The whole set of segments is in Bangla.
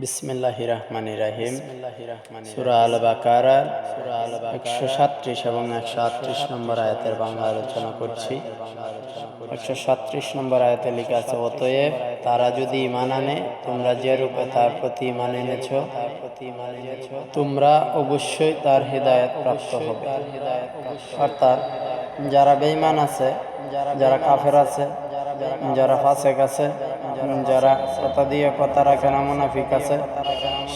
বিসমিল্লাহ রহমান রাহিম সুরা আল বাকারা একশো সাতত্রিশ এবং একশো আটত্রিশ নম্বর আয়াতের বাংলা আলোচনা করছি। একশো সাতত্রিশ নম্বর আয়াতে লিখা আছে অতএব তারা যদি ইমান আনে তোমরা যে রূপে তার প্রতি ইমান এনেছ তোমরা অবশ্যই তার হৃদায়ত প্রাপ্ত হবে। অর্থাৎ যারা বেঈমান আছে যারা কাফের আছে যারা ফাসেক আছে, যারা কথা দিয়ে কথা রাখে না, মুনাফিক আছে,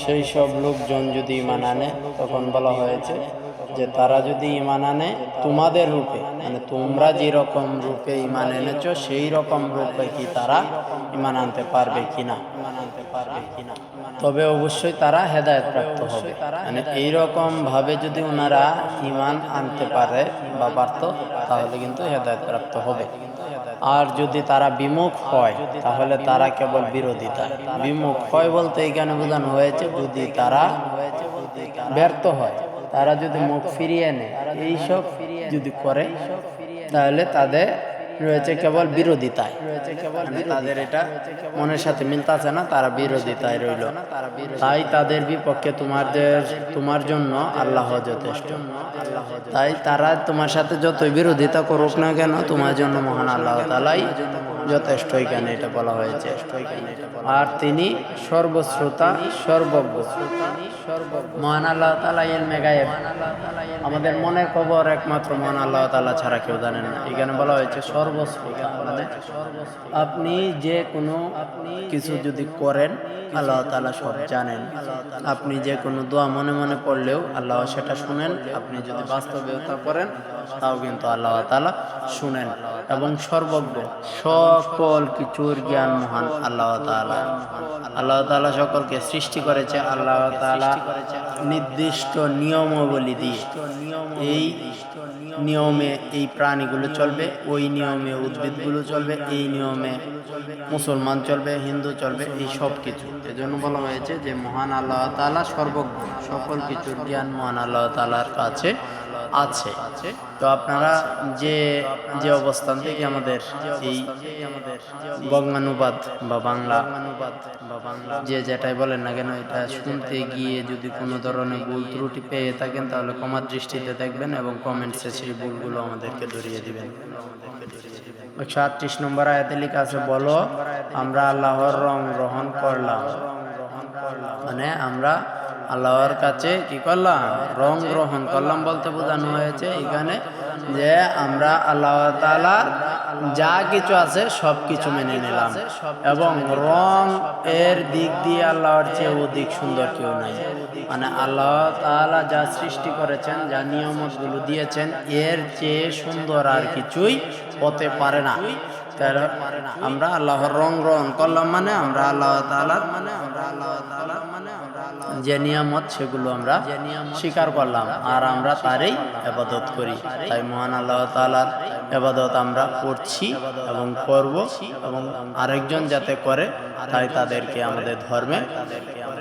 সেই সব লোকজন যদি ইমান আনে, তখন বলা হয়েছে যে তারা যদি ইমান আনে, তোমাদের রূপে মানে তোমরা যেরকম রূপে ইমান এনেছো, সেই রকম রূপে কি তারা ইমান আনতে পারবে কিনা? আনতে পারবে কিনা তবে অবশ্যই তারা হেদায়ত প্রাপ্ত হবে। মানে এইরকম ভাবে যদি ওনারা ইমান আনতে পারে বা পারত, তাহলে কিন্তু হেদায়ত প্রাপ্ত হবে। আর যদি তারা বিমুখ হয় তাহলে তারা কেবল বিরোধিতা। বিমুখ হয় বলতে এখানে বোঝানো হয়েছে যদি তারা ব্যর্থ হয় তারা যদি মুখ ফিরিয়ে নেয় এইসব যদি করে তাহলে তাদের রয়েছে কেবল বিরোধিতায়। রয়েছে তাদের এটা মনের সাথে মিলতেছে না তারা বিরোধিতায় রইল। তাই তাদের বিপক্ষে তোমাদের তোমার জন্য আল্লাহ যথেষ্ট। তাই তারা তোমার সাথে যতই বিরোধিতা করুক না কেন তোমার জন্য মহান আল্লাহ তালাই যথেষ্ট এখানে এটা বলা হয়েছে। আর তিনি সর্বশ্রোতা, সর্বজ্ঞ। মহান আল্লাহ তালা মেগায়েব আমাদের মনের খবর একমাত্র মহান আল্লাহ তালা ছাড়া কেউ জানেন না। এখানে বলা হয়েছে সর্বশ্রোতা। মানে আপনি যে কোনো কিছু যদি করেন, আল্লাহ তালা সব জানেন। আপনি যে কোনো দোয়া মনে মনে পড়লেও আল্লাহ সেটা শুনেন। আপনি যদি বাস্তবেতা করেন তাও কিন্তু আল্লাহ তালা শুনেন। এবং সর্বজ্ঞ, সকল কিছুর জ্ঞান মহান আল্লাহ তালা আল্লাহ তালা সকলকে সৃষ্টি করেছে, আল্লাহ তালা নির্দিষ্ট নিয়মাবলী দিয়ে। এই নিয়মে এই প্রাণীগুলো চলবে, ওই নিয়মে উদ্ভিদগুলো চলবে, এই নিয়মে মুসলমান চলবে, হিন্দু চলবে, এই সব কিছু। এজন্য বলা হয়েছে যে মহান আল্লাহ তালা সর্বজ্ঞ, সকল কিছুর জ্ঞান মহান আল্লাহ তালার কাছে আছে। তো আপনারা যে যে অবস্থান থেকে আমাদের এই বঙ্গানুবাদ বা বাংলা অনুবাদ বা বাংলা যে যেটাই বলেন না কেন, এটা শুনতে গিয়ে যদি কোনো ধরনের ভুল ত্রুটি পেয়ে থাকেন, তাহলে ক্ষমার দৃষ্টিতে দেখবেন এবং কমেন্টসে সেই ভুলগুলো আমাদেরকে ধরিয়ে দিবেন। একশো আটত্রিশ নম্বর আয়াতে লেখা আছে, বলো, আমরা আল্লাহর রং গ্রহণ করলাম। মানে আমরা আল্লাহর কাছে কি করলাম? রং গ্রহণ করলাম বলতে বোঝানো হয়েছে এখানে যে আমরা আল্লাহ তালার যা কিছু আছে সব কিছু মেনে নিলাম। এবং রং এর দিক দিয়ে আল্লাহর চেয়ে অধিক সুন্দর কেউ নাই। মানে আল্লাহ তালা যা সৃষ্টি করেছেন, যা নিয়ামতগুলো দিয়েছেন, এর চেয়ে সুন্দর আর কিছুই হতে পারে না। আমরা আল্লাহর রং রং করলাম মানে আমরা আল্লাহ তালার মানে আমরা আল্লাহ তালার মানে যে নিয়ামত, সেগুলো আমরা স্বীকার করলাম আর আমরা তারই আবাদত করি। তাই মহান আল্লাহ তালার আবাদত আমরা করছি এবং করব এবং আরেকজন যাতে করে, তাই তাদেরকে আমাদের ধর্মে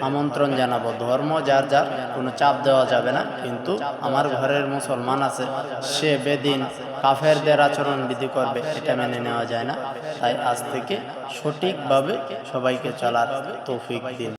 আমন্ত্রণ জানাব। ধর্ম যার যার, কোনো চাপ দেওয়া যাবে না। কিন্তু আমার ঘরের মুসলমান আছে, সে বেদিন কাফেরদের আচরণ বিধি করবে, এটা মেনে নেওয়া যায় না। তাই আজ থেকে সঠিকভাবে সবাইকে চলার তৌফিক দিন।